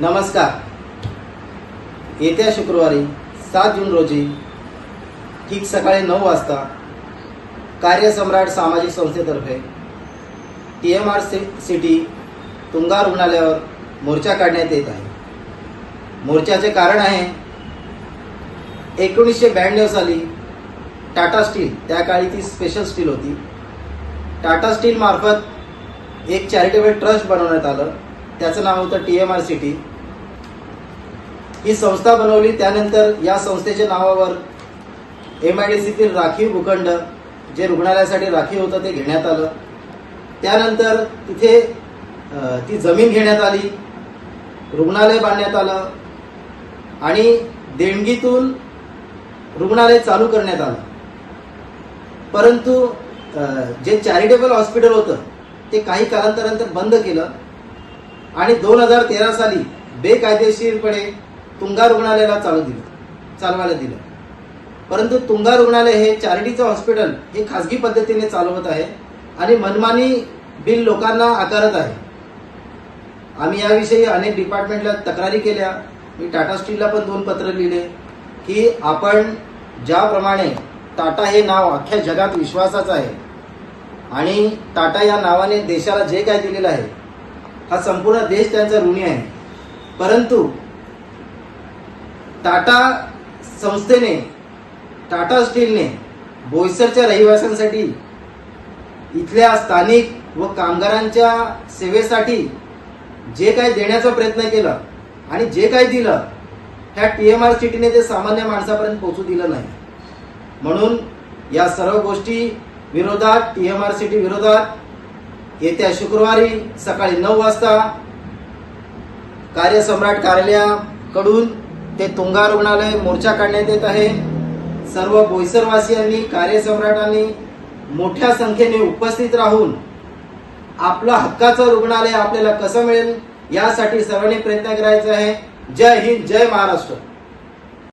नमस्कार. येत्या शुक्रवारी सात जून रोजी ठीक सकाळी नऊ वाजता कार्यसम्राट सामाजिक संस्थेतर्फे T M R C city Tunga रुग्णालयावर मोर्चा काढण्यात येत आहे. मोर्चाचे कारण आहे एकोणीसशे ब्याण्णव साली टाटा स्टील त्या काळी ती स्पेशल स्टील होती. टाटा स्टील मार्फत एक चॅरिटेबल ट्रस्ट बनवण्यात आलं. त्याचं नाव होतं टी एम आर सिटी. ही संस्था बनवली त्यानंतर या संस्थेच्या नावावर एम आय डी सीतील राखीव भूखंड जे रुग्णालयासाठी राखीव होतं ते घेण्यात आलं. त्यानंतर तिथे ती जमीन घेण्यात आली रुग्णालय बांधण्यात आलं आणि देणगीतून रुग्णालय चालू करण्यात आलं. परंतु जे चॅरिटेबल हॉस्पिटल होतं ते काही कालांतरानंतर बंद केलं. आणि दोन हजार तेरा साली बेकायदेशीरपणे तुंगा रुग्णालयाला चालू दिलं. चालवायला दिलं. परंतु तुंगा रुग्णालय हे चॅरिटीचं हॉस्पिटल हे खाजगी पद्धतीने चालवत आहे आणि मनमानी बिल लोकांना आकारत आहे. आम्ही याविषयी अनेक डिपार्टमेंटला तक्रारी केल्या. मी टाटा स्टीलला पण दोन पत्र लिहिले की आपण ज्याप्रमाणे टाटा हे नाव अख्ख्या जगात विश्वासाचं आहे आणि टाटा या नावाने देशाला जे काय दिलेलं आहे हा संपूर्ण देश त्यांचा ऋणी आहे. परंतु टाटा संस्थेने टाटा स्टीलने बोईसरच्या रहिवाशांसाठी इथल्या स्थानिक व कामगारांच्या सेवेसाठी जे काही देण्याचा प्रयत्न केला आणि जे काही दिलं ह्या टी एम आर सिटीने ते सामान्य माणसापर्यंत पोहोचू दिलं नाही. म्हणून या सर्व गोष्टी विरोधात टी एम आर सिटी विरोधात येत्या शुक्रवारी सकाळी नऊ वाजता कार्यसम्राट कार्यालयाकडून ते तुंगा रुग्णालय मोर्चा काढण्यात येत आहे. सर्व बोईसरवासियांनी कार्यसम्राटांनी मोठ्या संख्येने उपस्थित राहून आपलं हक्काचं रुग्णालय आपल्याला कसं मिळेल यासाठी सर्वांनी प्रयत्न करायचा आहे. जय हिंद जय महाराष्ट्र.